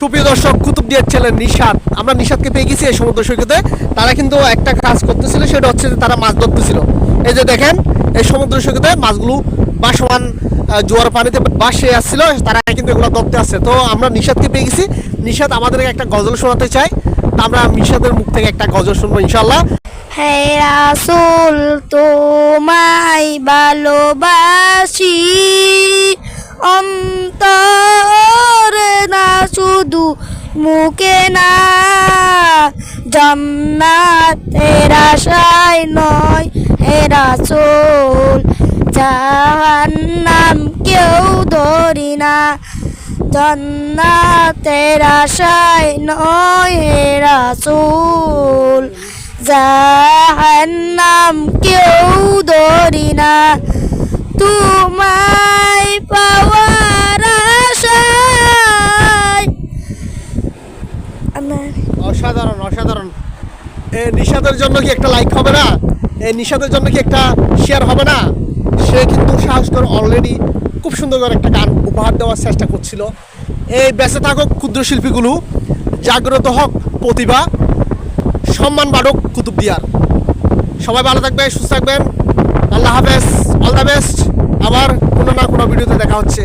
সুপ্রিয় দর্শক কুতুবদিয়ার ছেলে নিশাদ আমরা নিশাদকে পেয়ে গেছি এই সমুদ্র সৈকতে। তারা কিন্তু একটা কাজ করতেছিল, সেটা হচ্ছে যে তারা মাছ ধরতেছিল। এই যে দেখেন, এই সমুদ্র সৈকতে মাছগুলো বাসমান জোয়ার পানিতে বাসে আসছিল, তারা কিন্তু এগুলো ধরতে আসছে। তো আমরা নিশাদকে পেয়ে গেছি। নিশাদ আমাদেরকে একটা গজল শোনাতে চাই তা আমরা নিশাদের মুখ থেকে একটা গজল শুনব ইনশাল্লাহ হে রাসুল, তোমায় ভালোবাসি। অন্তরে শুধু মুখে না। জান্নাতের আশায় নয় হে রাসুল জাহান্নাম কেউ ধরি না। জান্নাতের আশায় নয় হে রাসুল জাহান্নাম কেউ ধরি না তোমায় পাওয়ার আশায় আমার অসাধারণ অসাধারণ। এ নিশাদের জন্য কি একটা লাইক হবে না? এই নিশাদের জন্য কি একটা শেয়ার হবে না? সে কিন্তু সাহস করে অলরেডি খুব সুন্দর করে একটা গান উপহার দেওয়ার চেষ্টা করছিল। এই বেঁচে থাকুক ক্ষুদ্র শিল্পীগুলো, জাগ্রত হোক প্রতিভা, সম্মান বাড়ুক কুতুবদিয়ার সবাই ভালো থাকবেন, সুস্থ থাকবেন। আল্লাহ হাফেজ অল দ্য বেস্ট আবার কোনো না কোনো ভিডিওতে দেখা হচ্ছে।